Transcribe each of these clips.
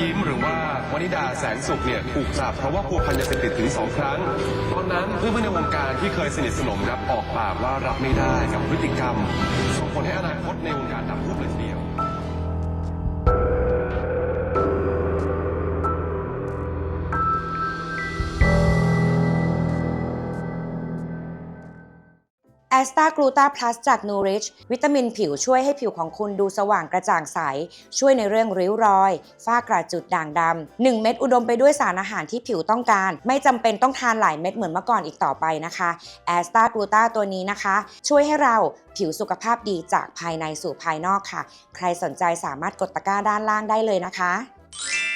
ยิ้มหรือว่าวนิดาแสงสุขเนี่ยถูกจับเพราะว่าพัวพันยาเสพติดถึงสองครั้ง ตอนนั้นเพื่อนๆในวงการที่เคยสนิทสนมครับออกปากว่ารับไม่ได้กับพฤติกรรมส่งผลให้อนาคตในวงการดับรูปเลยทีเดียว แอสตากลูตาพลัสจากนูริชวิตามินผิวช่วยให้ผิวของคุณดูสว่างกระจ่างใส ช่วยในเรื่องริ้วรอย ฝ้ากระจุดด่างดำ1เม็ดอุดมไปด้วยสารอาหารที่ผิวต้องการ ไม่จำเป็นต้องทานหลายเม็ดเหมือนเมื่อก่อนอีกต่อไปนะคะแอสตากลูตาตัวนี้นะคะ ช่วยให้เราผิวสุขภาพดีจากภายในสู่ภายนอกค่ะ ใครสนใจสามารถกดตะกร้าด้านล่างได้เลยนะคะ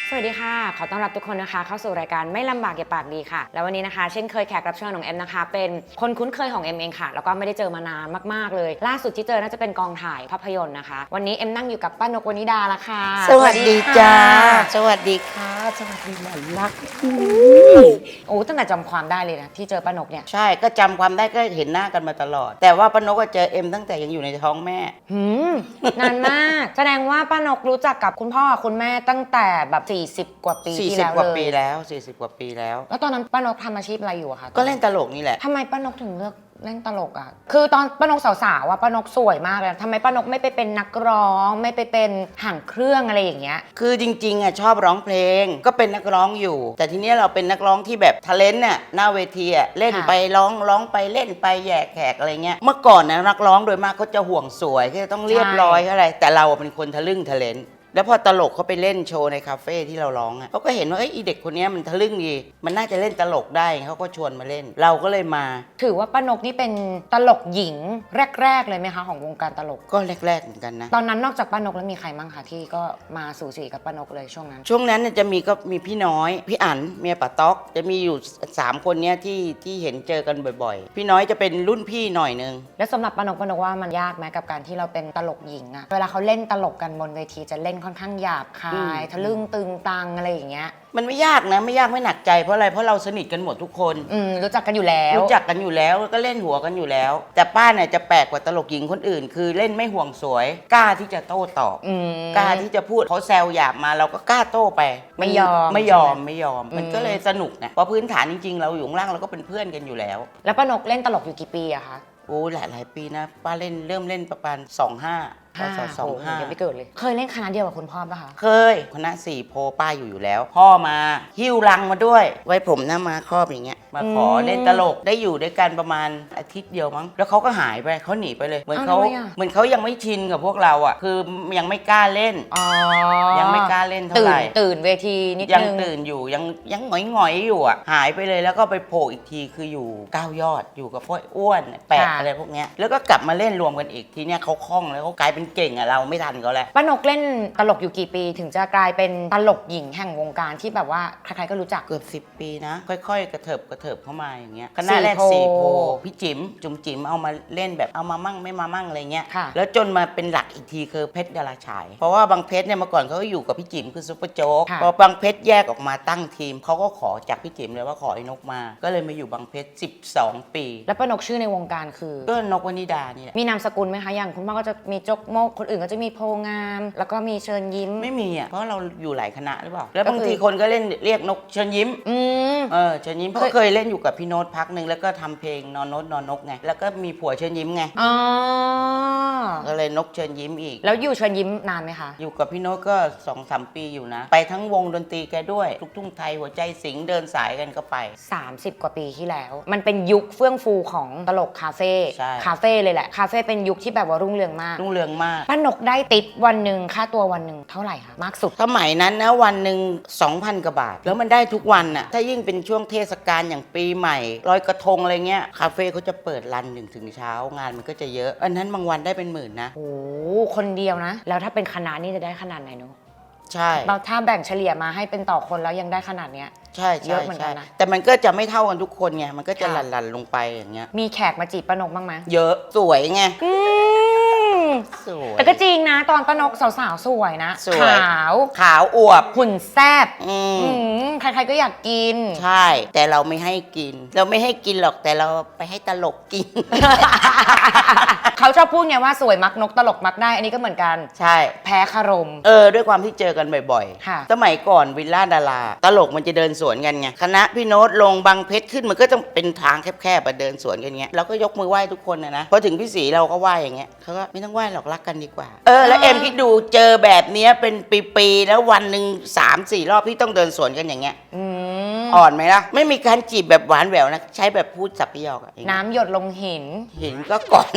สวัสดีค่ะ ขอต้อนรับทุกคนนะคะ เข้าสู่รายการไม่ลำบากอย่าปากดีค่ะ แล้ววันนี้นะคะ เช่นเคยแขกรับเชิญของเอ็มนะคะ เป็นคนคุ้นเคยของเอ็มเองค่ะ แล้วก็ไม่ได้เจอมานานมากๆเลย ล่าสุดที่เจอน่าจะเป็นกองถ่ายภาพยนตร์นะคะ วันนี้เอ็มนั่งอยู่กับป้านกวนิดาละค่ะสวัสดีค่ะจ้า สวัสดีค่ะ สวัสดีหลานรักโอ้ตั้งแต่จำความได้เลยนะที่เจอป้านกเนี่ย ใช่ ก็จำความได้ก็เห็นหน้ากันมาตลอด แต่ว่าป้านกก็เจอเอ็มตั้งแต่ยังอยู่ในท้องแม่ หืมนานมาก แสดงว่าป้านกรู้จักกับคุณพ่อกับคุณแม่ตั้งแต่แบบ40 กว่าปีที่แล้ว40 กว่าเลยปีแล้ว 40 กว่าปีแล้ว แล้วตอนนั้นป้านกทำอาชีพอะไรอยู่อะคะก็เล่นตลกนี่แหละ ทำไมป้านกถึงเลือกเล่นตลกอะคือตอนป้านกสาวๆอะป้านกสวยมากเลยทำไมป้านกไม่ไปเป็นนักร้องไม่ไปเป็นห่างเครื่องอะไรอย่างเงี้ย คือจริงๆอะชอบร้องเพลงก็เป็นนักร้องอยู่ แต่ทีเนี้ยเราเป็นนักร้องที่แบบทะเลนน่ะหน้าเวทีอะเล่นค่ะ ไปร้องร้องไปเล่นไปแหย่แขกอะไรเงี้ยเมื่อก่อนนะนักร้องโดยมากเขาจะห่วงสวยก็จะต้องเรียบร้อยอะไรแต่เราเป็นคนทะลึ่งทะเลน แล้วพอตลกเขาไปเล่นโชว์ในคาเฟ่ที่เราร้องอะเขาก็เห็นว่าเอ้ยอีเด็กคนเนี้ยมันทะลึ่งดีมันน่าจะเล่นตลกได้เขาก็ชวนมาเล่น เราก็เลยมา ถือว่าป้านกนี่เป็นตลกหญิงแรก ๆ เลยไหมคะของวงการตลก ก็แรกๆเหมือนกันนะ ตอนนั้นนอกจากป้านกแล้วมีใครบ้างคะที่ก็มาสู่สีกับป้านกเลยช่วงนั้น ช่วงนั้นเนี่ยจะมีก็มีพี่น้อยพี่อั๋นเมียป๋าต๊อก จะมีอยู่3คนเนี้ยที่ที่เห็นเจอกันบ่อยๆ พี่น้อยจะเป็นรุ่นพี่หน่อยนึง แล้วสำหรับป้านกป้านกว่ามันยากไหมกับการที่เราเป็นตลกหญิงอะเวลาเขาเล่นตลกกันบนเวทีจะเล่นค่อนข้างหยาบคาอืยมทะลึ่งตึงตังอะไรอย่างเงี้ย มันไม่ยากนะไม่ยากไม่หนักใจเพราะอะไรเพราะเราสนิทกันหมดทุกคน อืมรู้จักกันอยู่แล้ว รู้จักกันอยู่แล้วก็เล่นหัวกันอยู่แล้ว แต่ป้าเนี่ยจะแปลกกว่าตลกหญิงคนอื่น คือเล่นไม่ห่วงสวย กล้าที่จะโต้ตอบอืม กล้าที่จะพูดเขาแซวหยาบมาเราก็กล้าโต้ไปไม่ยอมไม่ยอมใช่ไหมไม่ยอม มันอืม ก็เลยสนุกนะเพราะพื้นฐานจริงๆ เราอยู่ข้างล่างเราก็เป็นเพื่อนกันอยู่แล้วแล้วป้านกเล่นตลกอยู่กี่ปีอะคะ โอ้หลายหลายๆปีนะป้าเล่นเริ่มเล่นประมาณสองห้า พศสองโโห้ายังไม่เกิดเลย เคยเล่นคณะเดียวกับคุณพ่อปะคะ เคยคณะสี่โพป้าอยู่อยู่แล้ว พ่อมาหิ้วลังมาด้วย ไว้ผมนะมาครอบอย่างเงี้ย มาขออืมเล่นตลกได้อยู่ด้วยกันประมาณอาทิตย์เดียวมั้งแล้วเขาก็หายไปเขาหนีไปเลย เหมือนอ้าวเขาทำไมอะ เหมือนเขายังไม่ชินกับพวกเราอะ คือยังไม่กล้าเล่น อ๋อยังไม่กล้าเล่นเท่าตื่ไหนร่ ตื่นเวทีนิดยังนึง ตื่นอยู่ยังยังหงอยหงอยๆอยู่อะหายไปเลยแล้วก็ไปโผล่อีกทีคืออยู่ก้าวยอดอยู่กับพ่ออ้วนแปะอะไรพวกเนี้ยแล้วก็กลับมาเล่นรวมกันอีกทีเนี้ยเขาคล่องแล้วเขากลายเป็นเก่งอะเราไม่ทันเขาแล้ว ป้านกเล่นตลกอยู่กี่ปีถึงจะกลายเป็นตลกหญิงแห่งวงการที่แบบว่าใครๆก็รู้จัก เกือบสิบปีนะ ค่อย ๆ กระเถิบกระเถิบเข้ามาอย่างเงี้ยคณะแรกสี่สี่โพโพพี่จิ๋มจุ๋มจิ๋มเอามาเล่นแบบเอามามั่งไม่มามั่งอะไรเงี้ยค่ะแล้วจนมาเป็นหลักอีกทีคือเพชรดาราฉาย เพราะว่าบางเพชรเนี่ยเมื่อก่อนเขาก็อยู่กับพี่จิ๋มคือซุปเปอร์โจ๊กค่ะพอบางเพชรแยกออกมาตั้งทีมเขาก็ขอจากพี่จิ๋มเลยว่าขอไอ้นกมา ก็เลยมาอยู่บางเพชร 12 ปี แล้วป้านกชื่อในวงการคือก็นกวนิดานี่แหละมีนามสกุลไหมคะอย่างคุณพ่อก็จะมีจกโมกคนอื่นก็จะมีโพงาม แล้วก็มีเชิญยิ้มไม่มีอะเพราะเราอยู่หลายคณะหรือเปล่าแล้วก็บางคือทีคนก็เล่นเรียกนกเชิญยิ้มอืมเออเชิญยิ้มเพราะเคยเคยเล่นอยู่กับพี่โน้ตพักหนึ่งแล้วก็ทำเพลงนอนโน้ตนอนนกไงแล้วก็มีผัวเชิญยิ้มไงอ๋อก็เลยนกเชิญยิ้มอีก แล้วอยู่เชิญยิ้มนานไหมคะ อยู่กับพี่โน้ตก็สองสามปีอยู่นะ ไปทั้งวงดนตรีแกด้วยลูกทุ่งไทยหัวใจสิงห์เดินสายกันก็ไป 30 กว่าปีที่แล้ว มันเป็นยุคเฟื่องฟูของตลกคาเฟ่ใช่ คาเฟ่เลยแหละคาเฟ่เป็นยุคที่แบบว่ารุ่งเรืองมากรุ่งเรืองมาก ป้านกได้ติดวันหนึ่งค่าตัววันหนึ่งเท่าไหร่คะมากสุด สมัยนั้นนะวันหนึ่ง2,000กว่าบาท แล้วมันได้ทุกวันน่ะถ้ายิ่งเป็นช่วงเทศกาลอย่างปีใหม่ลอยกระทงอะไรเงี้ยคาเฟ่เขาจะเปิดรันหนึ่งถึงเช้างานมันก็จะเยอะ อันนั้นบางวันได้เป็นหมื่นนะ โอ้โหคนเดียวนะ แล้วถ้าเป็นคณะนี่จะได้ขนาดไหนเนอะใช่เราถ้าแบ่งเฉลี่ยมาให้เป็นต่อคนแล้วยังได้ขนาดเนี้ย ใช่เยใช่อะเหมือนกัใช่นนะ แต่มันก็จะไม่เท่ากันทุกคนไงมันก็จะค่ะ หลั่นๆลงไปอย่างเงี้ย มีแขกมาจีบป้านกบ้างไหมเยอะสวยไง อืมม สวย แต่ก็จริงนะตอนป้านกสาวๆ สวยนะ สวย ขาวขาวอวบ หุ่นแซบอืม อืมใครๆก็อยากกิน ใช่ แต่เราไม่ให้กิน เราไม่ให้กินหรอกแต่เราไปให้ตลกกิน เขาชอบพูดไงว่าสวยมักนกตลกมักได้ อันนี้ก็เหมือนกัน ใช่ แพ้คารม เออ ด้วยความที่เจอกันบ่อยค่ะ สมัยก่อนวิลล่าดารา ตลกมันจะเดินสวนกันไง คณะพี่โน้ตลงบางเพชรขึ้นมันก็ต้องเป็นทางแคบๆมาเดินสวนกันเงี้ยเราก็ยกมือไหว้ทุกคนนะนะ พอถึงพี่สีเราก็ไหว้อย่างเงี้ยเขาก็ไม่ต้องไหว้หรอกรักกันดีกว่า เออแล้วเอ็มคิดดูเจอแบบเนี้ยเป็นปีๆแล้ววันหนึ่งสามสี่รอบพี่ต้องเดินสวนกันอย่างเงี้ย อืม อ่อนไหมล่ะ ไม่มีการจีบแบบหวานแหววนะ ใช้แบบพูดสับปะยอกอะอย่างเงี้ยน้ำหยดลงหิน เห็นก็ก่อน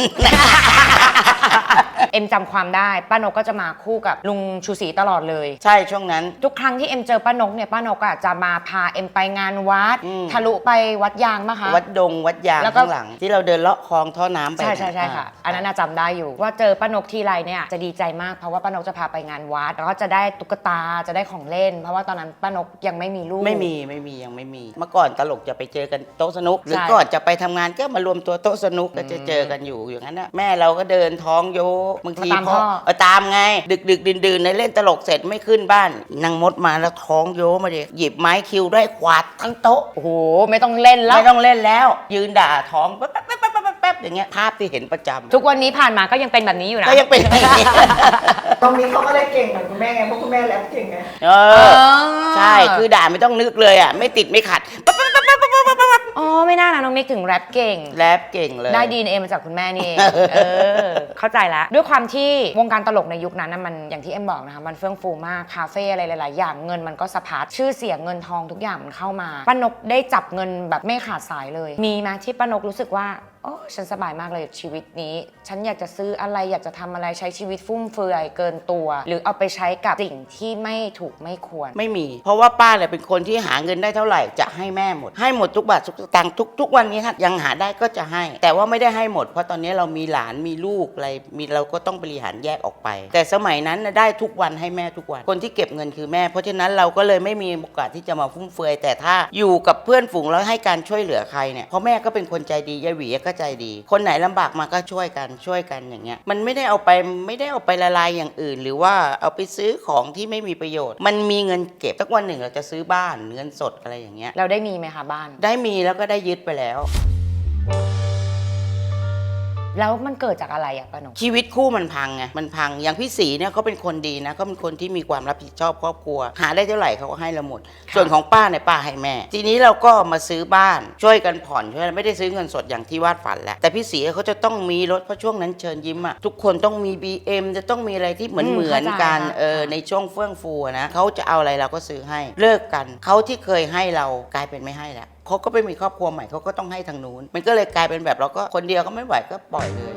เอ็มจำความได้ ป้านกก็จะมาคู่กับลุงชูศรีตลอดเลย ใช่ช่วงนั้น ทุกครั้งที่เอ็มเจอป้านกเนี่ยป้านกอะจะมาพาเอ็มไปงานวัด อืม ทะลุไปวัดยางมะคะ วัดดงวัดยางแล้วก็ ข้างหลัง ที่เราเดินเลาะคลองท่อน้ำไปใช่ใช่ใช่ค่ะาอันนั้นน่ะจำได้อยู่ ว่าเจอป้านกทีไรเนี่ยจะดีใจมากเพราะว่าป้านกจะพาไปงานวัด แล้วก็จะได้ตุ๊กตาจะได้ของเล่น เพราะว่าตอนนั้นป้านกยังไม่มีลูก ไม่มีไม่มียังไม่มี เมื่อก่อนตลกจะไปเจอกันโต๊ะสนุก หรือใช่ก่อนจะไปทำงานก็มารวมตัวโต๊ะสนุกก็จะอืมเจอกันอยู่อย่างนั้นนะแม่เราก็เดินท้องโยบางทีมาตามพ่อพ่อเออตามไง ดึกดึกดื่นดื่นในเล่นตลกเสร็จไม่ขึ้นบ้านนางมดมาแล้วท้องโยมาดิหยิบไม้คิวได้ขวาดทั้งโต๊ะ โอ้โห ไม่ต้องเล่นแล้ว ไม่ต้องเล่นแล้ว ยืนด่าท้องแป๊บแป๊บแป๊ อย่างเงี้ยภาพที่เห็นประจำทุกวันนี้ผ่านมาก็ยังเป็นแบบนี้อยู่นะก็ยังเป็นอย่างนี้ ตรงนี้เขาก็เลยเก่งเหมือนคุณแม่ไงเพราะคุณแม่แรปเก่งไงเอเออ อใช่ คือด่าไม่ต้องนึกเลยอะ ไม่ติดไม่ขัดอ๋อไม่น่านะน้องมิกถึงแรปเก่ง แรปเก่งเลย ได้ดีเอมาจากคุณแม่นี่เองเออ เข้าใจแล้ว ด้วยความที่วงการตลกในยุคนั้นนะมันอย่างที่เอ็มบอกนะคะ มันเฟื่องฟูมาก คาเฟ่อะไรหลาย ๆ อย่างเงินมันก็สะพัดชื่อเสียงเงินทองทุกอย่างมันเข้ามาป้านกได้จับเงินแบบไม่ขาดสายเลย มีไหมที่ป้านกรู้สึกว่าโอ้ฉันสบายมากเลยชีวิตนี้ ฉันอยากจะซื้ออะไรอยากจะทำอะไรใช้ชีวิตฟุ่มเฟือยเกินตัว หรือเอาไปใช้กับสิ่งที่ไม่ถูกไม่ควร ไม่มี เพราะว่าป้าเนี่ยเป็นคนที่หาเงินได้เท่าไหร่จะให้แม่หมด ให้หมดทุกบาททุกสตางค์ทุกทุกวันนี้ฮะยังหาได้ก็จะให้ แต่ว่าไม่ได้ให้หมด เพราะตอนนี้เรามีหลานมีลูกอะไรมีเราก็ต้องบริหารแยกออกไป แต่สมัยนั้นน่ะได้ทุกวันให้แม่ทุกวัน คนที่เก็บเงินคือแม่ เพราะฉะนั้นเราก็เลยไม่มีโอกาสที่จะมาฟุ่มเฟือยแต่ถ้าอยู่กับเพื่อนฝูงแล้วให้การช่วยเหลือใครเนี่ยเพราะแม่ก็เป็นคนใจดียายหวีก็ใจดี คนไหนลำบากมาก็ช่วยกันช่วยกันอย่างเงี้ยมันไม่ได้เอาไปไม่ได้เอาไปละลายอย่างอื่น หรือว่าเอาไปซื้อของที่ไม่มีประโยชน์ มันมีเงินเก็บสักวันหนึ่งเราจะซื้อบ้านเงินสดอะไรอย่างเงี้ยเราได้มีไหมคะบ้าน ได้มีแล้วก็ได้ยึดไปแล้ว แล้วมันเกิดจากอะไรอะป้านกชีวิตคู่มันพังไงมันพังอย่างพี่สีเนี่ยเขาเป็นคนดีนะเขาเป็นคนที่มีความรับผิดชอบครอบครัว หาได้เท่าไหร่เขาก็ให้เราหมด ค่ะ ส่วนของป้าเนี่ยป้าให้แม่ ทีนี้เราก็มาซื้อบ้านช่วยกันผ่อนช่วยไม่ได้ซื้อเงินสดอย่างที่วาดฝันแล้วแต่พี่สีเขาจะต้องมีรถเพราะช่วงนั้นเชิญยิ้มอะทุกคนต้องมี BM จะต้องมีอะไรที่เหมือนอืมเหมือนเข้าใจกันค่ะ เออในช่วงเฟื่องฟูอะนะเขาจะเอาอะไรเราก็ซื้อให้เลิกกันเขาที่เคยให้เรากลายเป็นไม่ให้แล้ว เขาก็ไปมีครอบครัวใหม่เขาก็ต้องให้ทางนู้น มันก็เลยกลายเป็นแบบเราก็คนเดียวก็ไม่ไหวก็ปล่อยเลย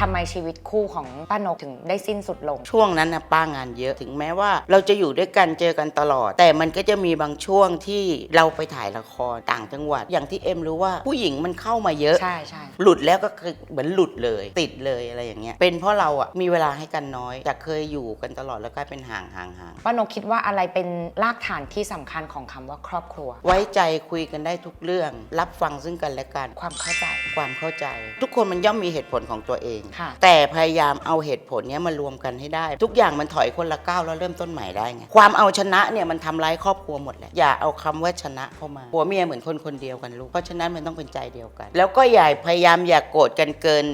ทำไมชีวิตคู่ของป้านกถึงได้สิ้นสุดลง ช่วงนั้นนะป้างานเยอะถึงแม้ว่า เราจะอยู่ด้วยกันเจอกันตลอด แต่มันก็จะมีบางช่วงที่เราไปถ่ายละครต่างจังหวัด อย่างที่เอ็มรู้ว่าผู้หญิงมันเข้ามาเยอะ ใช่ใช่หลุดแล้วก็คือเหมือนหลุดเลย ติดเลยอะไรอย่างเงี้ยเป็นเพราะเราอะมีเวลาให้กันน้อยจากเคยอยู่กันตลอดแล้วกลายเป็นห่างห่างห่างป้านกคิดว่าอะไรเป็นรากฐานที่สำคัญของคำว่าครอบครัว ไว้ใจคุยกันได้ทุกเรื่อง รับฟังซึ่งกันและกัน ความเข้าใจ ความเข้าใจ ทุกคนมันย่อมมีเหตุผลของตัวเองค่ะแต่พยายามเอาเหตุผลเนี้ยมารวมกันให้ได้ ทุกอย่างมันถอยคนละก้าวแล้วเริ่มต้นใหม่ได้ไงความเอาชนะเนี่ยมันทำร้ายครอบครัวหมดแหละอย่าเอาคำว่าชนะเข้ามาผัวเมียเหมือนคนคนเดียวกันลูกเพราะฉะนั้นมันต้องเป็นใจเดียวกัน แล้วก็อย่าพยายามอย่าโกรธกันเกิน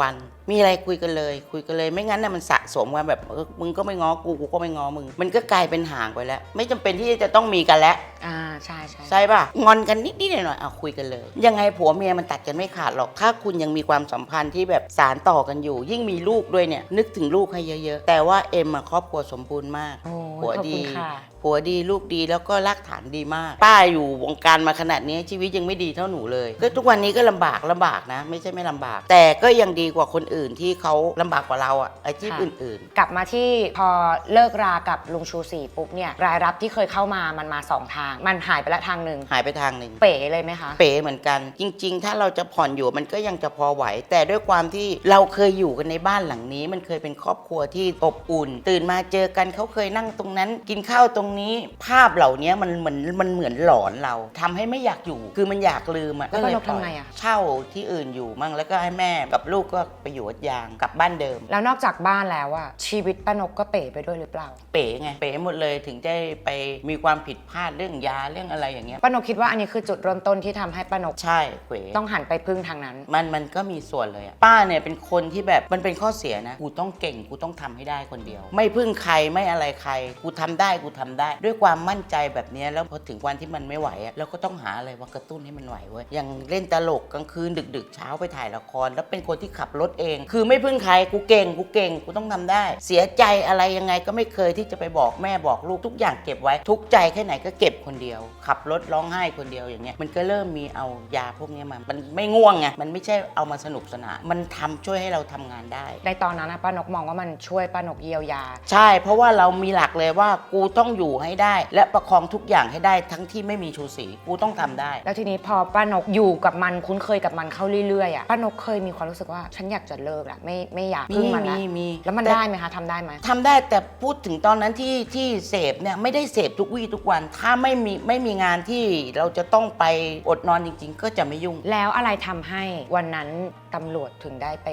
วัน มีอะไรคุยกันเลย คุยกันเลย ไม่งั้นน่ะมันสะสมกันแบบเออมึงก็ไม่ง้อกูกูก็ไม่ง้อมึง มันก็กลายเป็นห่างไปแล้ว ไม่จำเป็นที่จะต้องมีกันแล้ว อ่าใช่ใช่ใช่ป่ะงอนกันนิดนิดหน่อยหน่อยๆเอาคุยกันเลย ยังไงผัวเมียมันตัดกันไม่ขาดหรอก ถ้าคุณยังมีความสัมพันธ์ที่แบบสารต่อกันอยู่ ยิ่งมีลูกด้วยเนี่ย นึกถึงลูกให้เยอะๆ แต่ว่าเอ็มอะครอบครัวสมบูรณ์มาก โอ้ผัวยขอบดี คุณค่ะผัวดีลูกดีแล้วก็รากฐานดีมาก ป้าอยู่วงการมาขนาดนี้ชีวิตยังไม่ดีเท่าหนูเลย ก็ทุกวันนี้ก็ลำบากลำบากนะ ไม่ใช่ไม่ลำบาก แต่ก็ยังดีกว่าคนอื่นอื่นที่เขาลำบากกว่าเราอะอาชีพค่ะ อื่น กลับมาที่พอเลิกรากับลุงชูศรีปุ๊บเนี่ยรายรับที่เคยเข้ามามันมาสองทาง มันหายไปละทางหนึ่งๆ หายไปทางหนึ่ง เป๋เลยไหมคะ เป๋เหมือนกัน จริง ๆ ถ้าเราจะผ่อนอยู่มันก็ยังจะพอไหว แต่ด้วยความที่เราเคยอยู่กันในบ้านหลังนี้ มันเคยเป็นครอบครัวที่อบอุ่น ตื่นมาเจอกันเขาเคยนั่งตรงนั้น กินข้าวตรงนี้ ภาพเหล่านี้มันเหมือนมันเหมือนหลอนเราทำให้ไม่อยากอยู่ คือมันอยากลืมอะแล้วก็เลยป้านกทำไงอะ เช่าที่อื่นอยู่มั่งแล้วก็ให้แม่กับลูกก็ไปอยู่วัดยางกลับบ้านเดิม แล้วนอกจากบ้านแล้วอะชีวิตป้านกก็เป๋ไปด้วยหรือเปล่า เป๋ไงเป๋หมดเลยถึงได้ไปมีความผิดพลาดเรื่องยาเรื่องอะไรอย่างเงี้ยป้านกคิดว่าอันนี้คือจุดเริ่มต้นที่ทำให้ป้านกใช่เป๋ต้องหันไปพึ่งทางนั้น มันมันก็มีส่วนเลยอะป้าเนี่ยเป็นคนที่แบบมันเป็นข้อเสียนะ กูต้องเก่งกูต้องทำให้ได้คนเดียว ไม่พึ่งใครไม่อะไรใคร กูทำได้กูทำได้ ด้วยความมั่นใจแบบเนี้ยแล้วพอถึงวันที่มันไม่ไหวอะเราก็ต้องหาอะไรมากระตุ้นให้มันไหวเว้ยอย่างเล่นตลกกลางคืนดึก ๆ เช้าไปถ่ายละคร แล้วเป็นคนที่ขับรถเองคือไม่พึ่งใครกูเก่งกูเก่งกูต้องทำได้ เสียใจอะไรยังไงก็ไม่เคยที่จะไปบอกแม่บอกลูกทุกอย่างเก็บไว้ ทุกใจแค่ไหนก็เก็บคนเดียว ขับรถร้องไห้คนเดียวอย่างเงี้ยมันก็เริ่มมีเอายาพวกเนี้ยมา มันไม่ง่วงไงมันไม่ใช่เอามาสนุกสนานมันทำช่วยให้เราทำงานได้ ในตอนนั้นนะป้านกมองว่ามันช่วยป้านกเยียวยา ใช่ เพราะว่าเรามีหลักเลยว่ากูต้องอยู่ให้ได้ และประคองทุกอย่างให้ได้ทั้งที่ไม่มีชูสีกูต้องทำได้ แล้วทีนี้พอป้านกอยู่กับมันคุ้นเคยกับมันเข้าเรื่อยๆอะป้านกเคยมีความรู้สึกว่าฉันอยากจะเลิกละไม่ไม่อยากมีพึ่งมันละมีมีแล้วมันแต่ ได้ไหมคะทำได้ไหมทำได้แต่พูดถึงตอนนั้นที่ที่เสพเนี่ยไม่ได้เสพทุกวี่ทุกวัน ถ้าไม่มีไม่มีงานที่เราจะต้องไปอดนอนจริง ๆ ก็จะไม่ยุ่ง แล้วอะไรทำให้วันนั้นตำรวจถึงได้ไป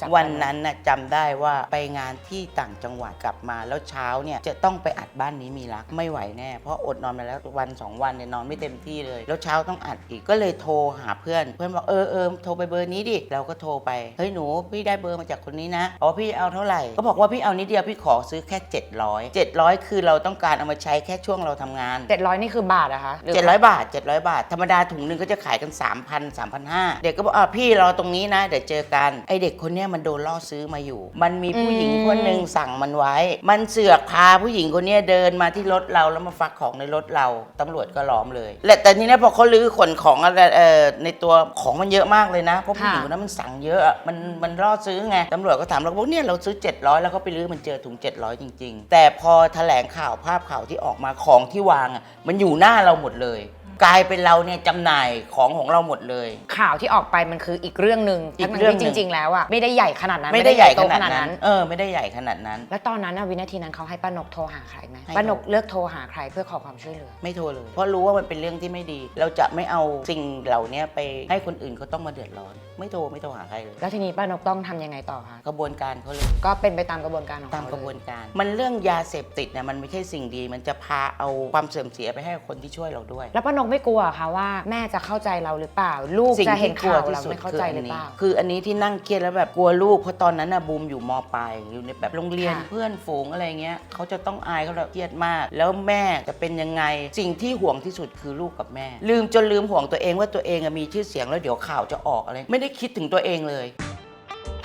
จับวันนั้นน่ะจำได้ว่าไปงานที่ต่างจังหวัดกลับมาแล้วเช้าเนี่ยจะต้องไปอัดบ้านนี้มีรักไม่ไหวแน่ เพราะอดนอนมาแล้ววันสองวันเนี่ยนอนไม่เต็มที่เลย แล้วเช้าต้องอัดอีกก็เลยโทรหาเพื่อน เพื่อนบอกเออเออโทรไปเบอร์นี้ดิเราก็โทรไปเฮ้ยหนูพี่ได้เบอร์มาจากคนนี้นะอ๋อพี่เอาเท่าไหร่ก็บอกว่าพี่เอานิดเดียวพี่ขอซื้อแค่ 700 700 คือเราต้องการเอามาใช้แค่ช่วงเราทำงานเจ็ดร้อยนี่คือบาทอะคะหรือ700 บาท 700 บาท ธรรมดาถุงหนึ่งก็จะขายกัน 3,000 3,500เด็กก็บอกอะพี่รอตรงนี้นะเดี๋ยวเจอกันไอเด็กคนเนี้ยมันโดนล่อซื้อมาอยู่ มันมีผู้หญิงคนหนึ่งสั่งมันไว้ มันเสือกพาผู้หญิงคนเนี้ยเดินมาที่รถเราแล้วมาฟักของในรถเราตำรวจก็ล้อมเลยและแต่ทีนี้พอเขาลื้อขนของอะไรเอ่อในตัวของมันเยอะมากเลยนะเพราะผู้หญิงคนนั้นมันสั่งเยอะอะมันมันล่อซื้อไงตำรวจก็ถามเราบอกเนี่ยเราซื้อ 700 แล้วเขาไปลื้อมันเจอถุง 700 จริง ๆ แต่พอแถลงข่าวภาพข่าวที่ออกมาของที่วางอะมันอยู่หน้าเราหมดเลย กลายเป็นเราเนี่ยจำหน่ายของของเราหมดเลย ข่าวที่ออกไปมันคืออีกเรื่องหนึ่งอีกทั้งๆเรื่องหนึ่ที่งจริง ๆ แล้วอะไม่ได้ใหญ่ขนาดนั้นไม่ได้ใหญ่โตขนาดนั้น เออ ไม่ได้ใหญ่ขนาดนั้น แล้วตอนนั้นอะวินาทีนั้นเขาให้ป้านกโทรหาใครไหมให้ ป้านกเลือกโทรหาใครเพื่อขอความช่วยเหลือ ไม่โทรเลย เพราะรู้ว่ามันเป็นเรื่องที่ไม่ดี เราจะไม่เอาสิ่งเหล่านี้ไปให้คนอื่นเขาต้องมาเดือดร้อน ไม่โทรไม่โทรหาใครเลยแล้วทีนี้ป้านกต้องทำยังไงต่อคะกระบวนการเขาเลย ก็เป็นไปตามกระบวนการของตามเขากระบวเลยนการ มันเรื่องยาเสพติดเนี่ยมันไม่ใช่สิ่งดี มันจะพาเอาความเสื่อมเสียไปให้คนที่ช่วยเราด้วย แล้วป้านกไม่กลัวเหรอค่ะว่าแม่จะเข้าใจเราหรือเปล่า ลูกสิ่งจะเห็นที่กลัวข่าวที่เราสุดไม่เข้าคือใจอัหรืนอนี้เปล่า คืออันนี้ที่นั่งเครียดแล้วแบบกลัวลูกเพราะตอนนั้นน่ะบูมอยู่มปลายอยู่ในแบบโรงเรียนค่ะ เพื่อนฝูงอะไรเงี้ยเขาจะต้องอายเขาแบบเครียดมาก แล้วแม่จะเป็นยังไง สิ่งที่ห่วงที่สุดคือลูกกับแม่ ลืมจนลืมห่วงตัวเองว่าตัวเองอะมีชื่อเสียงแล้วเดี๋ยวข่าวจะออกอะไร ไม่ได้คิดถึงตัวเองเลย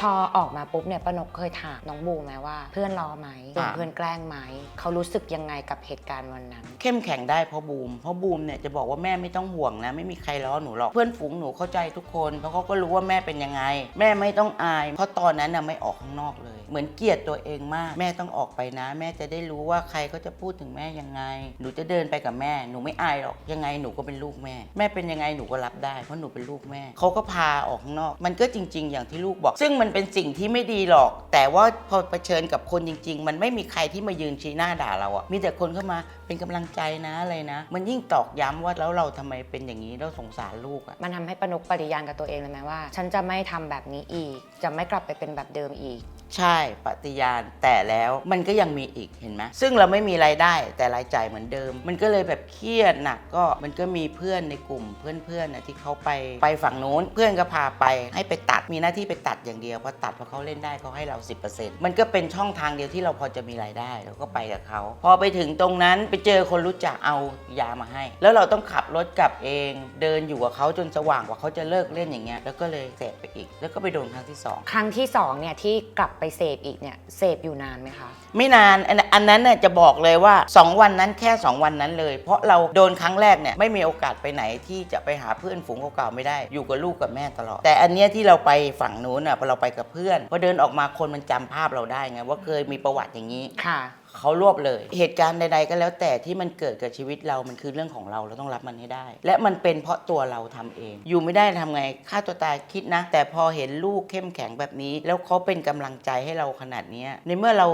พอออกมาปุ๊บเนี่ยป้านกเคยถามน้องบูไหมว่า เพื่อนรอไหมโดนถามเพื่อนแกล้งไหมเขารู้สึกยังไงกับเหตุการณ์วันนั้น เข้มแข็งได้เพราะบูม เพราะบูมเนี่ยจะบอกว่าแม่ไม่ต้องห่วงนะ ไม่มีใครล้อหนูหรอก เพื่อนฝูงหนูเข้าใจทุกคนเพราะเขาก็รู้ว่าแม่เป็นยังไง แม่ไม่ต้องอาย เพราะตอนนั้นน่ะไม่ออกข้างนอกเลย เหมือนเกลียดตัวเองมาก แม่ต้องออกไปนะ แม่จะได้รู้ว่าใครก็จะพูดถึงแม่ยังไง หนูจะเดินไปกับแม่ หนูไม่อายหรอก ยังไงหนูก็เป็นลูกแม่ แม่เป็นยังไงหนูก็รับได้ เพราะหนูเป็นลูกแม่เขาก็พาออกข้างนอก มันก็จริง ๆ อย่างที่ลูกบอก ซึ่งมันเป็นสิ่งที่ไม่ดีหรอก แต่ว่าพอเผชิญกับคนจริง ๆ มันไม่มีใครที่มายืนชี้หน้าด่าเราอะมีแต่คนเข้ามาเป็นกำลังใจนะอะไรนะ มันยิ่งตอกย้ำว่าแล้วเราทำไมเป็นอย่างนี้เราสงสารลูกอะ มันทำให้ปนุกปฏิญาณกับตัวเองเลยไหมว่า ฉันจะไม่ทำแบบนี้อีก จะไม่กลับไปเป็นแบบเดิมอีก ใช่ปฏิญาณแต่แล้วมันก็ยังมีอีกเห็นไหมซึ่งเราไม่มีรายได้แต่รายจ่ายเหมือนเดิม มันก็เลยแบบเครียดหนักก็มันก็มีเพื่อนในกลุ่มเพื่อนๆนะที่เขาไปไปฝั่งนู้น เพื่อนก็พาไปให้ไปตัดมีหน้าที่ไปตัดอย่างเดียวพอตัดพอเขาเล่นได้เขาให้เรา 10%มันก็เป็นช่องทางเดียวที่เราพอจะมีรายได้เราก็ไปกับเขาพอไปถึงตรงนั้นไปเจอคนรู้จักเอายามาให้ แล้วเราต้องขับรถกลับเอง เดินอยู่กับเขาจนสว่างกว่าเขาจะเลิกเล่นอย่างเงี้ยแล้วก็เลยเสพไปอีก แล้วก็ไปโดนครั้งที่สองครั้งที่สองเนี่ยที่กลับไปเสพอีกเนี่ยเสพอยู่นานไหมคะ ไม่นานอันอันนั้นน่ะจะบอกเลยว่า 2 วันนั้นแค่ 2 วันนั้นเลย เพราะเราโดนครั้งแรกเนี่ยไม่มีโอกาสไปไหนที่จะไปหาเพื่อนฝูงเก่าๆไม่ได้อยู่กับลูกกับแม่ตลอด แต่อันเนี้ยที่เราไปฝั่งนู้นน่ะพอเราไปกับเพื่อนพอเดินออกมาคนมันจำภาพเราได้ไงว่าเคยมีประวัติอย่างนี้ ค่ะ เขารวบเลย เหตุการณ์ใดๆก็แล้วแต่ที่มันเกิดกับชีวิตเรามันคือเรื่องของเราเราต้องรับมันให้ได้ และมันเป็นเพราะตัวเราทำเอง อยู่ไม่ได้ทำไงฆ่าตัวตายคิดนะ แต่พอเห็นลูกเข้มแข็งแบบนี้ แล้วเขาเป็นกำลังใจให้เราขนาดเนี้ยในเมื่อเรา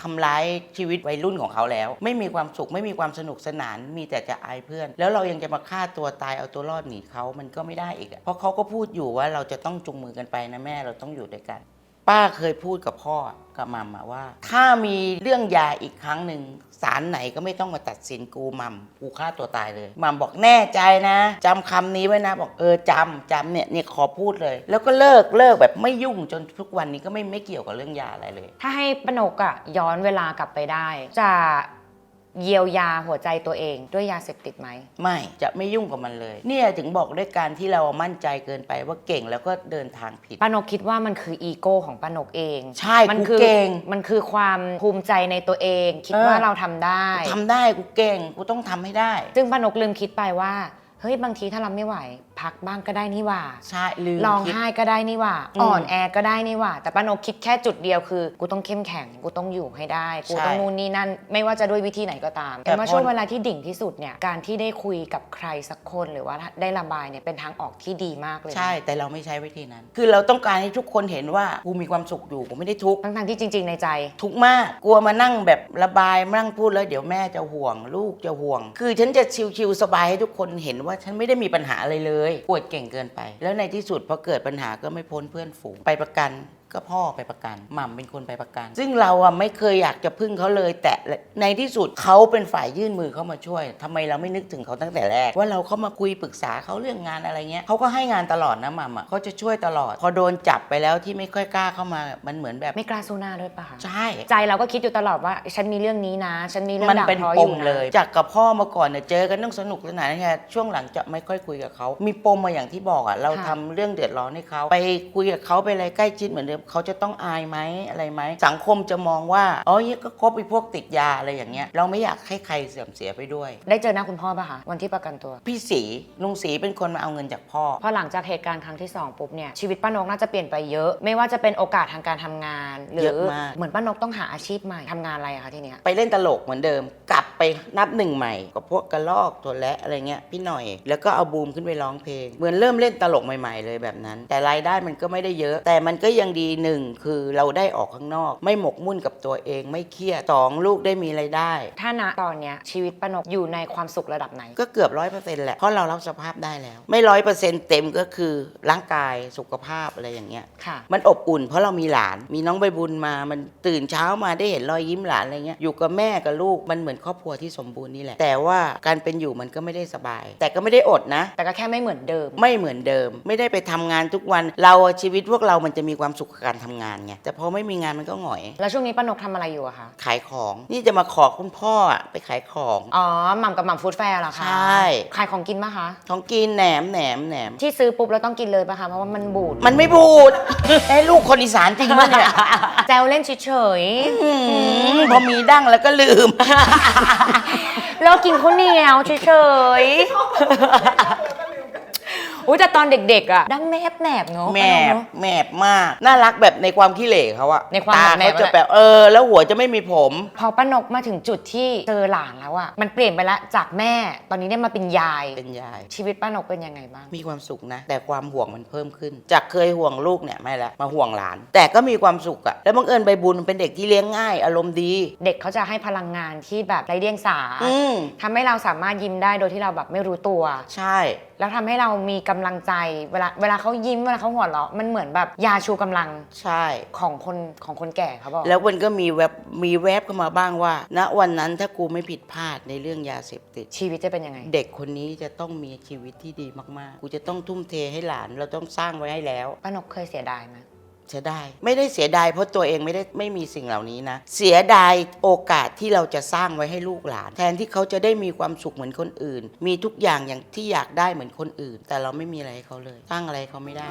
ทำร้ายชีวิตวัยรุ่นของเขาแล้ว ไม่มีความสุขไม่มีความสนุกสนานมีแต่จะอายเพื่อน แล้วเรายังจะมาฆ่าตัวตายเอาตัวรอดหนีเขามันก็ไม่ได้อีกอะเพราะเขาก็พูดอยู่ว่าเราจะต้องจุงมือกันไปนะแม่เราต้องอยู่ด้วยกัน ป้าเคยพูดกับพ่อกับมัมอะว่า ถ้ามีเรื่องยาอีกครั้งหนึ่งศาลไหนก็ไม่ต้องมาตัดสินกูมัมกูฆ่าตัวตายเลยมัมบอกแน่ใจนะจำคำนี้ไว้นะ บอกเออจำจำเนี่ยเนี่ยขอพูดเลย แล้วก็เลิกเลิกแบบไม่ยุ่งจนทุกวันนี้ก็ไม่ไม่เกี่ยวกับเรื่องยาอะไรเลย ถ้าให้ปนกอะย้อนเวลากลับไปได้ จะ เยียวยาหัวใจตัวเองด้วยยาเสพติดไหม ไม่จะไม่ยุ่งกับมันเลย เนี่ยถึงบอกด้วยการที่เรามั่นใจเกินไปว่าเก่งแล้วก็เดินทางผิด ป้านกคิดว่ามันคืออีโก้ของป้านกเองใช่มักูคือเก่ง มันคือความภูมิใจในตัวเอง คิดเออว่าเราทำได้ ทำได้กูเก่งกูต้องทำให้ได้ ซึ่งป้านกลืมคิดไปว่า เฮ้ยบางทีถ้าเราไม่ไหว พักบ้างก็ได้นี่หว่า ใช่ลืมร้องคิด ไห้ก็ได้นี่หว่า อืมอ่อนแอก็ได้นี่หว่า แต่ป้านกคิดแค่จุดเดียวคือ กูต้องเข้มแข็ง กูต้องอยู่ให้ได้ กูต้องใช่นู่นนี่นั่น ไม่ว่าจะด้วยวิธีไหนก็ตาม แต่แต่ว่าพอ ช่วงเวลาที่ดิ่งที่สุดเนี่ย การที่ได้คุยกับใครสักคนหรือว่าได้ระบายเนี่ยเป็นทางออกที่ดีมากเลยนะใช่แต่เราไม่ใช้วิธีนั้น คือเราต้องการให้ทุกคนเห็นว่ากูมีความสุขอยู่กูไม่ได้ทุกข์ทั้งๆที่จริง ๆ ในใจ ทุกข์มากกลัวมานั่งแบบระบายมานั่งพูดแล้วเดี๋ยวแม่จะห่วง ลูกจะห่วง คือฉันจะชิวๆสบายให้ทุกคนเห็นว่าว่าฉันไม่ได้มีปัญหาอะไรเลยปวดเก่งเกินไป แล้วในที่สุดพอเกิดปัญหาก็ไม่พ้นเพื่อนฝูงไปประกัน ก็พ่อไปประกันหม่ำเป็นคนไปประกัน ซึ่งเราอะไม่เคยอยากจะพึ่งเขาเลย แต่ในที่สุดเขาเป็นฝ่ายยื่นมือเข้ามาช่วยทำไมเราไม่นึกถึงเขาตั้งแต่แรก ว่าเราเข้ามาคุยปรึกษาเขาเรื่องงานอะไรเงี้ยเขาก็ให้งานตลอดนะหม่ำอะเขาจะช่วยตลอด พอโดนจับไปแล้วที่ไม่ค่อยกล้าเข้ามามันเหมือนแบบไม่กล้าสู้หน้าด้วยปะคะใช่ใจเราก็คิดอยู่ตลอดว่าฉันมีเรื่องนี้นะ ฉันมีเรื่องมันด่างเป็นพร้อยปอมยู่นะเลย จากกับพ่อมาก่อนเนี่ยเจอกันต้องสนุกสนานแค่ช่วงหลังจะไม่ค่อยคุยกับเขามีปมมาอย่างที่บอกอะเราทำเรื่องเดือดร้อนให้เขาไปคุยกับเขาไปอะไรใกล้ชิดเหมือนเดิมเขาจะต้องอายไหมอะไรไหมสังคมจะมองว่าอ๋อเนี่ยก็คบไปพวกติดยาอะไรอย่างเงี้ยเราไม่อยากให้ใครเสื่อมเสียไปด้วย ได้เจอหน้าคุณพ่อปะคะวันที่ประกันตัว พี่สีลุงสีเป็นคนมาเอาเงินจากพ่อ พอหลังจากเหตุการณ์ครั้งที่2ปุ๊บเนี่ยชีวิตป้านกน่าจะเปลี่ยนไปเยอะ ไม่ว่าจะเป็นโอกาสทางการทำงาน หรืเยออะมาก เหมือนป้านกต้องหาอาชีพใหม่ทำงานอะไรอะคะทีเนี้ยไปเล่นตลกเหมือนเดิม กลับไปนับหนึ่งใหม่กับพวกกระลอกตัวและอะไรเงี้ยพี่หน่อย แล้วก็เอาบูมขึ้นไปร้องเพลง เหมือนเริ่มเล่นตลกใหม่ ๆ เลยแบบนั้น แต่รายได้มันก็ไม่ได้เยอะ แต่มันก็ยังดีหนึ่งคือเราได้ออกข้างนอก ไม่หมกมุ่นกับตัวเองไม่เครียดสองลูกได้มีรายได้ ถ้าณตอนเนี้ยชีวิตป้านกอยู่ในความสุขระดับไหน ก็เกือบร้อยเปอร์เซ็นต์แหละ เพราะเรารับสภาพได้แล้ว ไม่ร้อยเปอร์เซ็นต์เต็มก็คือร่างกายสุขภาพอะไรอย่างเงี้ย ค่ะ มันอบอุ่นเพราะเรามีหลานมีน้องใบบุญมา มันตื่นเช้ามาได้เห็นรอยยิ้มหลานอะไรเงี้ยอยู่กับแม่กับลูกมันเหมือนครอบครัวที่สมบูรณ์นี่แหละ แต่ว่าการเป็นอยู่มันก็ไม่ได้สบาย แต่ก็ไม่ได้อดนะ แต่ก็แค่ไม่เหมือนเดิม ไม่เหมือนเดิม ไม่ได้ไปทำงานทุกวันเราอะชีวิตพวกเรามันจะมีความสุขกับการทำงานไงแต่พอไม่มีงานมันก็หงอย แล้วช่วงนี้ป้านกทำอะไรอยู่อะคะ ขายของ นี่จะมาขอคุณพ่ออะไปขายของ อ๋อหม่ำกับหม่ำฟู้ดแฟร์เหรอคะใช่ ขายของกินปะคะ ของกินแหนมแหนมแหนม ที่ซื้อปุ๊บแล้วต้องกินเลยปะคะ เพราะว่ามันบูดมันไม่พูดไอ้ลูกคนอีสานจริงปะเนี่ยแซวเล่นเฉยอืมพอมีดั้งแล้วก็ลืม ๆแล้วกินข้าวเหนียวเฉยๆ อุ้ยแต่ตอนเด็กๆอะดั้งแมบแหนบเนาะแมป้านกบเนอะแมบมาก น่ารักแบบในความขี้เหร่เขาอะในความตาแมบเขาจะแหละแบบเออ แล้วหัวจะไม่มีผม พอป้านกมาถึงจุดที่เจอหลานแล้วอะมันเปลี่ยนไปละจากแม่ ตอนนี้ได้มาเป็นยาย เป็นยาย ชีวิตป้านกเป็นยังไงบ้าง มีความสุขนะ แต่ความห่วงมันเพิ่มขึ้น จากเคยห่วงลูกเนี่ยไม่ละมาห่วงหลาน แต่ก็มีความสุขอะแล้วบังเอิญใบบุญเป็นเด็กที่เลี้ยงง่าย อารมณ์ดี เด็กเขาจะให้พลังงานที่แบบไร้เดียงสาอืมทำให้เราสามารถยิ้มได้โดยที่เราแบบไม่รู้ตัว ใช่ แล้วทำให้เรามีกำลังใจเวลาเวลาเขายิ้มเวลาเขาหัวเราะมันเหมือนแบบยาชูกำลังใช่ของคนของคนแก่เขาบอกแล้วมันก็มีแวบมีแวบเข้ามาบ้างว่าณวันนั้นถ้ากูไม่ผิดพลาดในเรื่องยาเสพติดชีวิตจะเป็นยังไง เด็กคนนี้จะต้องมีชีวิตที่ดีมากๆ กูจะต้องทุ่มเทให้หลาน เราต้องสร้างไว้ให้แล้วป้านกเคยเสียดายไหม เสียดายไม่ได้เสียดายเพราะตัวเองไม่ได้ไม่มีสิ่งเหล่านี้นะ เสียดายโอกาสที่เราจะสร้างไว้ให้ลูกหลาน แทนที่เขาจะได้มีความสุขเหมือนคนอื่น มีทุกอย่างอย่างที่อยากได้เหมือนคนอื่น แต่เราไม่มีอะไรให้เขาเลยสร้างอะไรเขาไม่ได้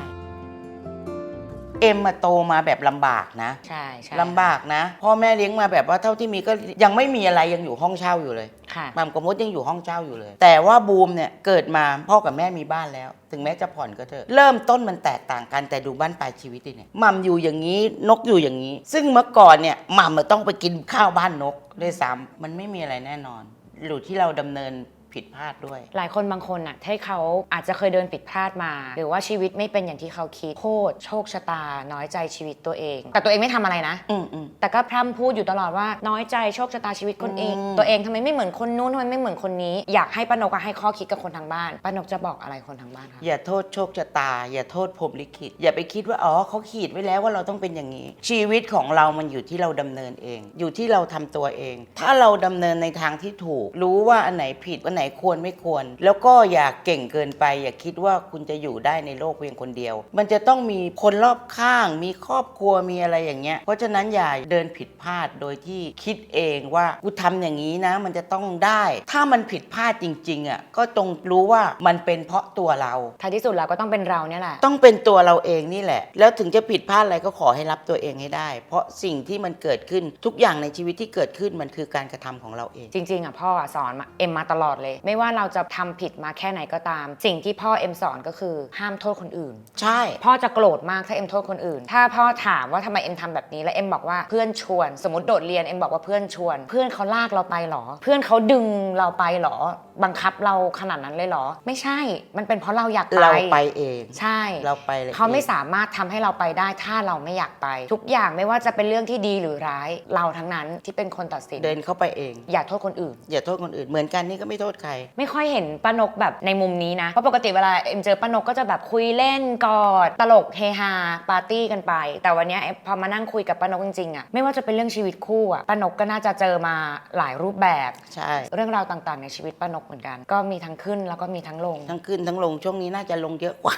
เอ็มมาโตมาแบบลำบากนะใช่ใช่ลำบากนะ พ่อแม่เลี้ยงมาแบบว่าเท่าที่มีก็ยังไม่มีอะไรยังอยู่ห้องเช่าอยู่เลยค่ะมัมกับมดยังอยู่ห้องเช่าอยู่เลย แต่ว่าบูมเนี่ยเกิดมาพ่อกับแม่มีบ้านแล้ว ถึงแม้จะผ่อนก็เถอะ เริ่มต้นมันแตกต่างกันแต่ดูบ้านปลายชีวิตดิเนี่ยมัมอยู่อย่างนี้นกอยู่อย่างนี้ ซึ่งเมื่อก่อนเนี่ยมัมมันต้องไปกินข้าวบ้านนกด้วยซ้ำมันไม่มีอะไรแน่นอนอยู่ที่เราดำเนิน ผิดพลาดด้วย หลายคนบางคนน่ะที่เขาอาจจะเคยเดินผิดพลาดมา หรือว่าชีวิตไม่เป็นอย่างที่เขาคิดโคตรโชคชะตา น้อยใจชีวิตตัวเอง แต่ตัวเองไม่ทำอะไรนะ อืมอืม แต่ก็พร่ำพูดอยู่ตลอดว่าน้อยใจโชคชะตาชีวิตคนเอง อืม ตัวเองทำไมไม่เหมือนคนนู้นทำไมไม่เหมือนคนนี้ อยากให้ป้านกอะให้ข้อคิดกับคนทางบ้านป้านกจะบอกอะไรคนทางบ้านคะอย่าโทษโชคชะตา อย่าโทษพรหมลิขิตอย่าไปคิดว่าอ๋อเขาขีดไว้แล้วว่าเราต้องเป็นอย่างนี้ ชีวิตของเรามันอยู่ที่เราดำเนินเอง อยู่ที่เราทำตัวเอง ถ้าเราดำเนินในทางที่ถูก รู้ว่าอันไหนผิดอันไหนควรไม่ควร แล้วก็อย่าเก่งเกินไป อย่าคิดว่าคุณจะอยู่ได้ในโลกเพียงคนเดียว มันจะต้องมีคนรอบข้าง มีครอบครัวมีอะไรอย่างเงี้ยเพราะฉะนั้นอย่าเดินผิดพลาดโดยที่คิดเองว่ากูทำอย่างนี้นะ มันจะต้องได้ ถ้ามันผิดพลาดจริงๆอะก็ต้องรู้ว่ามันเป็นเพราะตัวเราท้ายที่สุดแล้วก็ต้องเป็นเราเนี่ยแหละต้องเป็นตัวเราเองนี่แหละ แล้วถึงจะผิดพลาดอะไรก็ขอให้รับตัวเองให้ได้ เพราะสิ่งที่มันเกิดขึ้นทุกอย่างในชีวิตที่เกิดขึ้นมันคือการกระทำของเราเอง จริงๆอะพ่ออะสอนมาเอ็มมาตลอดเลยไม่ว่าเราจะทำผิดมาแค่ไหนก็ตาม สิ่งที่พ่อเอ็มสอนก็คือห้ามโทษคนอื่น ใช่ พ่อจะโกรธมากถ้าเอ็มโทษคนอื่น ถ้าพ่อถามว่าทำไมเอ็มทำแบบนี้แล้วเอ็มบอกว่าเพื่อนชวน สมมติโดดเรียนเอ็มบอกว่าเพื่อนชวน เพื่อนเขาลากเราไปเหรอ เพื่อนเขาดึงเราไปเหรอ บังคับเราขนาดนั้นเลยเหรอ ไม่ใช่ มันเป็นเพราะเราอยากไปเราไปเอง ใช่เราไปเลยเขาไม่สามารถทำให้เราไปได้ถ้าเราไม่อยากไป ทุกอย่างไม่ว่าจะเป็นเรื่องที่ดีหรือร้าย เราทั้งนั้นที่เป็นคนตัดสินเดินเข้าไปเอง อย่าโทษคนอื่น อย่าโทษคนอื่นเหมือนกันนี่ก็ไม่โทษใคร ไม่ค่อยเห็นป้านกแบบในมุมนี้นะเพราะปกติเวลาเอ็มเจอป้านกก็จะแบบคุยเล่นกอดตลกเฮฮาปาร์ตี้กันไป แต่วันเนี้ยเอ็มพอมานั่งคุยกับป้านกจริงๆอะไม่ว่าจะเป็นเรื่องชีวิตคู่อะป้านกก็น่าจะเจอมาหลายรูปแบบใช่เรื่องราวต่างๆ ในชีวิตป้านกเหมือนกัน ก็มีทั้งขึ้นแล้วก็มีทั้งลงทั้งขึ้นทั้งลงช่วงนี้น่าจะลงเยอะกว่า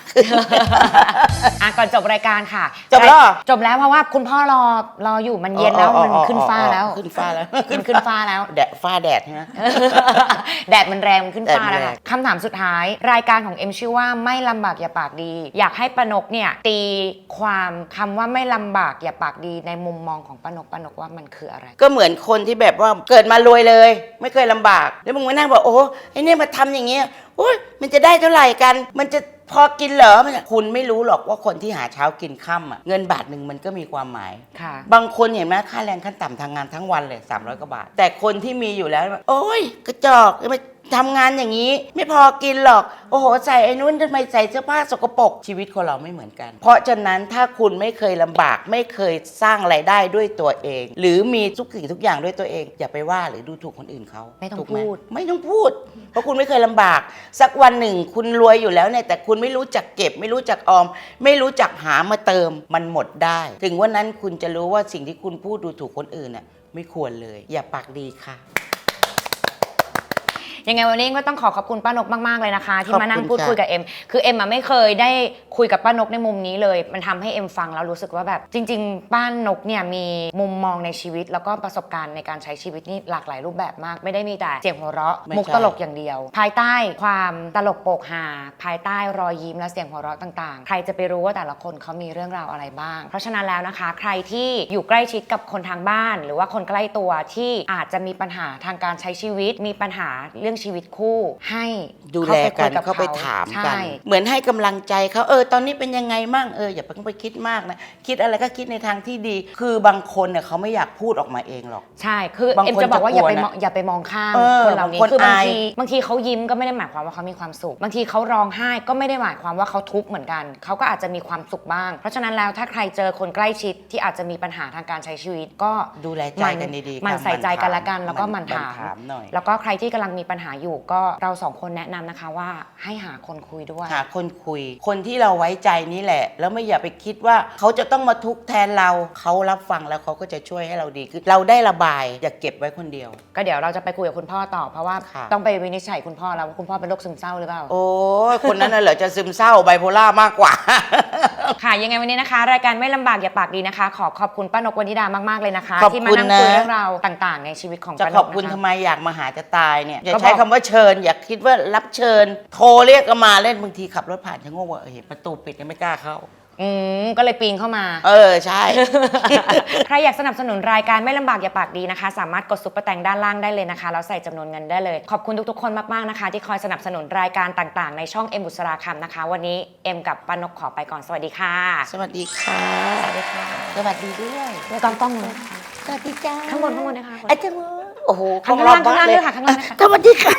อะก่อนจบรายการค่ะจบแล้วเหรอจบแล้วเพราะว่าคุณพ่อรอรออยู่มันเย็นแล้วอ๋อมันอ๋อขึ้นฟ้าแล้วขึ้นฟ้าแล้ว มันขึ้นฟ้าแล้ว แดดฟ้าแดดใช่ไหม แดดมันแรงมันขึ้นฟ้าแดดมันแล้วแรง ค่ะคำถามสุดท้าย รายการของเอ็มชื่อว่าไม่ลำบากอย่าปากดี อยากให้ปานกเนี่ยตีความคำว่าไม่ลำบากอย่าปากดีในมุมมองของปานกปานกว่ามันคืออะไร ก็เหมือนคนที่แบบว่าเกิดมารวยเลย ไม่เคยลำบาก แล้วมึงมานั่งบอกโอ้ไอ้เนี่ยมาทำอย่างเงี้ยโอ้ยมันจะได้เท่าไหร่กัน มันจะพอกินเหรอมันจะคุณไม่รู้หรอกว่าคนที่หาเช้ากินค่ำอะเงินบาทหนึ่งมันก็มีความหมายค่ะ บางคนเห็นไหมค่าแรงขั้นต่ำทางงานทั้งวันเลย300กว่าบาท แต่คนที่มีอยู่แล้ว โอ้ยกระจอกมา ทำงานอย่างนี้ ไม่พอกินหรอก โอ้โหใส่ไอ้นู้นทำไมใส่เสื้อผ้าสกปรกชีวิตคนเราไม่เหมือนกัน เพราะฉะนั้นถ้าคุณไม่เคยลำบากไม่เคยสร้างไรายได้ด้วยตัวเอง หรือมีทุกสิ่งทุกอย่างด้วยตัวเอง อย่าไปว่าหรือดูถูกคนอื่นเขาไม่ต้องถูกหพูด ไม่ต้องพูด เพราะคุณไม่เคยลำบาก สักวันหนึ่ง คุณรวยอยู่แล้วเนี่ยแต่คุณไม่รู้จักเก็บ ไม่รู้จักออม ไม่รู้จักหามาเติมมันหมดได้ ถึงวันนั้นคุณจะรู้ว่าสิ่งที่คุณพูดดูถูกคนอื่นน่ะไม่ควรเลย อย่าปากดีค่ะ ยังไงวันนี้ก็ต้องขอขอบคุณป้านกมากๆเลยนะคะ ที่ขอบคุณมานั่งพูดค่ะคุยกับเอ็มคือเอ็มอะไม่เคยได้คุยกับป้านกในมุมนี้เลย มันทำให้เอ็มฟังแล้วรู้สึกว่าแบบ จริง ๆ ป้านกเนี่ยมีมุมมองในชีวิต แล้วก็ประสบการณ์ในการใช้ชีวิตนี่หลากหลายรูปแบบมาก ไม่ได้มีแต่เสียงหัวเราะไม่มุกใช่ ตลกอย่างเดียว ภายใต้ความตลกโปกฮาภายใต้รอยยิ้มและเสียงหัวเราะต่างๆ ใครจะไปรู้ว่าแต่ละคนเขามีเรื่องราวอะไรบ้าง เพราะฉะนั้นแล้วนะคะ ใครที่อยู่ใกล้ชิดกับคนทางบ้าน หรือว่าคนใกล้ตัวที่อาจจะมีปัญหาทางการใช้ชีวิต มีปัญหาเรื่องชีวิตคู่ ให้ดูแลกันเข้าเข้าไปไปคุยกับถามใช่กัน เหมือนให้กำลังใจเขาเออตอนนี้เป็นยังไงมั่งเอออย่าเพิ่งไปคิดมากนะคิดอะไรก็คิดในทางที่ดี คือบางคนเนี่ยเขาไม่อยากพูดออกมาเองหรอกใช่คือบางคนเอ็มจะบอกว่าอย่าไปจะกลัวนะมองอย่าไปมองข้ามเออคนเหล่านี้บางคนคือบางอายทีบางทีเขายิ้มก็ไม่ได้หมายความว่าเขามีความสุข บางทีเขาร้องไห้ก็ไม่ได้หมายความว่าเขาทุกข์เหมือนกันเขาก็อาจจะมีความสุขบ้าง เพราะฉะนั้นแล้วถ้าใครเจอคนใกล้ชิดที่อาจจะมีปัญหาทางการใช้ชีวิต ก็ดูแลใจกันดีๆหมันค่ะใส่ใจกันละกันหมั่นแล้วก็หถามมันถามหมั่นถามหน่อยแล้วก็ใครที่กำลังมีปัญหาอยู่ก็เราสองคนแนะนำนะคะว่าให้หาคนคุยด้วย หาคนคุย คนที่เราไว้ใจนี่แหละ แล้วไม่อย่าไปคิดว่าเขาจะต้องมาทุกข์แทนเราเขารับฟังแล้วเขาก็จะช่วยให้เราดีขึ้นเราได้ระบายอย่าเก็บไว้คนเดียว ก็เดี๋ยวเราจะไปคุยกับคุณพ่อต่อเพราะว่าค่ะ ต้องไปวินิจฉัยคุณพ่อแล้วว่าคุณพ่อเป็นโรคซึมเศร้าหรือเปล่า โอ้ยคนนั้นน่ะเหรอจะซึมเศร้าไบโพล่ามากกว่า ค่ะยังไงวันนี้นะคะ รายการไม่ลำบากอย่าปากดีนะคะ ขอขอบคุณป้านกวันธิดามากๆเลยนะคะ ขอบที่มาคุณนั่งคุยนะ เรื่องราวต่างๆ ในชีวิตของจะป้านกขอบคุณนะะทำไมอยากมาหาจะตายเนี่ยอย่าก็บอก ใช้คำว่าเชิญ อย่าคิดว่ารับเชิญ โทรเรียกก็มาเล่นบางทีขับรถผ่านชะโงกว่าเห็นประตูปิดยังไม่กล้าเข้า อืมก็เลยปีนเข้ามา เออใช่ ใครอยากสนับสนุนรายการไม่ลำบากอย่าปากดีนะคะ สามารถกดซุปเปอร์แตงด้านล่างได้เลยนะคะ แล้วใส่จำนวนเงินได้เลย ขอบคุณทุกๆคนมากๆนะคะ ที่คอยสนับสนุนรายการต่างๆ ในช่องเอ็มบุษราคำนะคะ วันนี้เอ็มกับป้านกขอไปก่อนสวัสดีค่ะสวัสดีค่ะ สวัสดีค่ะสวัสดีด้วยกล้องกล้องหนึ่งสวัสดีจ้าข้างบนข้างบนนะคะ อาจารย์ โอ้โหข้างล่างข้างล่างด้วยค่ะข้างล่างด้วยค่ะสวัสดีค่ะ